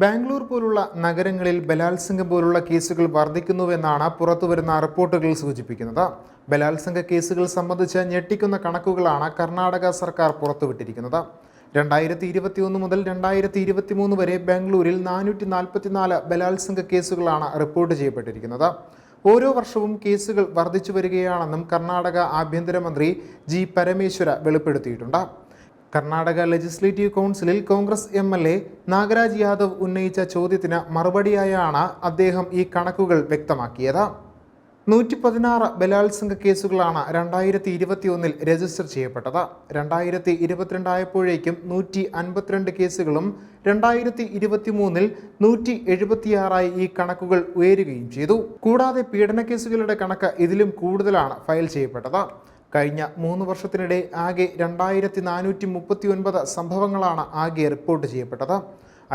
ബാംഗ്ലൂർ പോലുള്ള നഗരങ്ങളിൽ ബലാത്സംഗം പോലുള്ള കേസുകൾ വർദ്ധിക്കുന്നുവെന്നാണ് പുറത്തുവരുന്ന റിപ്പോർട്ടുകൾ സൂചിപ്പിക്കുന്നത്. ബലാത്സംഗ കേസുകൾ സംബന്ധിച്ച് ഞെട്ടിക്കുന്ന കണക്കുകളാണ് കർണാടക സർക്കാർ പുറത്തുവിട്ടിരിക്കുന്നത്. രണ്ടായിരത്തി ഇരുപത്തിയൊന്ന് മുതൽ രണ്ടായിരത്തി ഇരുപത്തി മൂന്ന് വരെ ബാംഗ്ലൂരിൽ നാനൂറ്റി നാൽപ്പത്തിനാല് ബലാത്സംഗ കേസുകളാണ് റിപ്പോർട്ട് ചെയ്യപ്പെട്ടിരിക്കുന്നത്. ഓരോ വർഷവും കേസുകൾ വർദ്ധിച്ചു വരികയാണെന്നും കർണാടക ആഭ്യന്തരമന്ത്രി ജി പരമേശ്വര വെളിപ്പെടുത്തിയിട്ടുണ്ട്. കർണാടക ലെജിസ്ലേറ്റീവ് കൗൺസിലിൽ Congress M L A Nagaraj Yadav ഉന്നയിച്ച ചോദ്യത്തിന് മറുപടിയായാണ് അദ്ദേഹം ഈ കണക്കുകൾ വ്യക്തമാക്കിയത്. നൂറ്റി പതിനാറ് ബലാത്സംഗ കേസുകളാണ് രണ്ടായിരത്തി ഇരുപത്തിയൊന്നിൽ രജിസ്റ്റർ ചെയ്യപ്പെട്ടത്. രണ്ടായിരത്തി ഇരുപത്തിരണ്ടായപ്പോഴേക്കും നൂറ്റി അൻപത്തിരണ്ട് കേസുകളും രണ്ടായിരത്തി ഇരുപത്തി മൂന്നിൽ നൂറ്റി എഴുപത്തിയാറായി ഈ കണക്കുകൾ ഉയരുകയും ചെയ്തു. കൂടാതെ പീഡന കേസുകളുടെ കണക്ക് ഇതിലും കൂടുതലാണ് ഫയൽ ചെയ്യപ്പെട്ടത്. കഴിഞ്ഞ മൂന്ന് വർഷത്തിനിടെ ആകെ രണ്ടായിരത്തി നാനൂറ്റി മുപ്പത്തി ഒൻപത് സംഭവങ്ങളാണ് ആകെ റിപ്പോർട്ട് ചെയ്യപ്പെട്ടത്.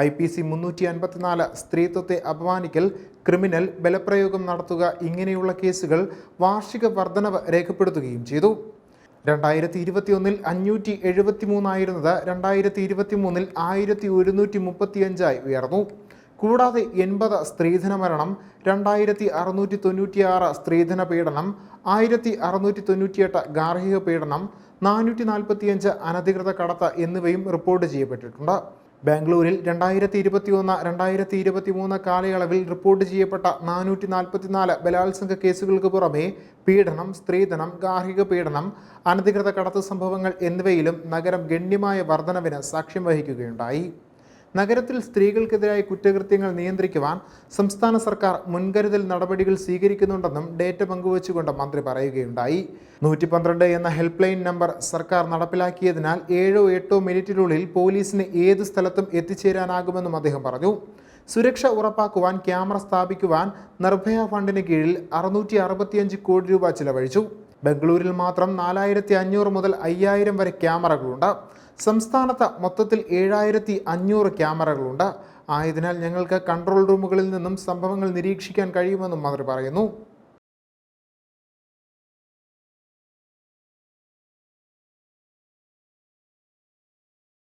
ഐ പി സി മുന്നൂറ്റി അൻപത്തിനാല് സ്ത്രീത്വത്തെ അപമാനിക്കൽ ക്രിമിനൽ ബലപ്രയോഗം നടത്തുക ഇങ്ങനെയുള്ള കേസുകൾ വാർഷിക വർധനവ് രേഖപ്പെടുത്തുകയും ചെയ്തു. രണ്ടായിരത്തി ഇരുപത്തിയൊന്നിൽ അഞ്ഞൂറ്റി എഴുപത്തി മൂന്നായിരുന്നത് രണ്ടായിരത്തി ഇരുപത്തി മൂന്നിൽ ആയിരത്തി ഒരുന്നൂറ്റി മുപ്പത്തിയഞ്ചായി ഉയർന്നു. കൂടാതെ എൺപത് സ്ത്രീധന മരണം രണ്ടായിരത്തി അറുന്നൂറ്റി തൊണ്ണൂറ്റിയാറ് സ്ത്രീധന പീഡനം ആയിരത്തി അറുന്നൂറ്റി തൊണ്ണൂറ്റിയെട്ട് ഗാർഹിക പീഡനം നാനൂറ്റി നാൽപ്പത്തിയഞ്ച് അനധികൃത കടത്ത് എന്നിവയും റിപ്പോർട്ട് ചെയ്യപ്പെട്ടിട്ടുണ്ട്. ബാംഗ്ലൂരിൽ രണ്ടായിരത്തി ഇരുപത്തി ഒന്ന് രണ്ടായിരത്തി ഇരുപത്തി മൂന്ന് കാലയളവിൽ റിപ്പോർട്ട് ചെയ്യപ്പെട്ട നാനൂറ്റി നാൽപ്പത്തിനാല് ബലാത്സംഗ കേസുകൾക്ക് പുറമെ പീഡനം സ്ത്രീധനം ഗാർഹിക പീഡനം അനധികൃത കടത്ത് സംഭവങ്ങൾ എന്നിവയിലും നഗരം ഗണ്യമായ വർധനവിന് സാക്ഷ്യം വഹിക്കുകയുണ്ടായി. നഗരത്തിൽ സ്ത്രീകൾക്കെതിരായ കുറ്റകൃത്യങ്ങൾ നിയന്ത്രിക്കുവാൻ സംസ്ഥാന സർക്കാർ മുൻകരുതൽ നടപടികൾ സ്വീകരിക്കുന്നുണ്ടെന്നും ഡേറ്റ പങ്കുവച്ചുകൊണ്ട് മന്ത്രി പറയുകയുണ്ടായി. നൂറ്റി പന്ത്രണ്ട് എന്ന ഹെൽപ്പ് ലൈൻ നമ്പർ സർക്കാർ നടപ്പിലാക്കിയതിനാൽ ഏഴോ എട്ടോ മിനിറ്റിനുള്ളിൽ പോലീസിന് ഏത് സ്ഥലത്തും എത്തിച്ചേരാനാകുമെന്നും അദ്ദേഹം പറഞ്ഞു. സുരക്ഷ ഉറപ്പാക്കുവാൻ ക്യാമറ സ്ഥാപിക്കുവാൻ നിർഭയ ഫണ്ടിന് കീഴിൽ അറുന്നൂറ്റി കോടി രൂപ ചിലവഴിച്ചു. ബംഗളൂരിൽ മാത്രം നാലായിരത്തി അഞ്ഞൂറ് മുതൽ അയ്യായിരം വരെ ക്യാമറകളുണ്ട്. സംസ്ഥാനത്ത് മൊത്തത്തിൽ ഏഴായിരത്തി അഞ്ഞൂറ് ക്യാമറകളുണ്ട്. ആയതിനാൽ ഞങ്ങൾക്ക് കൺട്രോൾ റൂമുകളിൽ നിന്നും സംഭവങ്ങൾ നിരീക്ഷിക്കാൻ കഴിയുമെന്നും മന്ത്രി പറയുന്നു.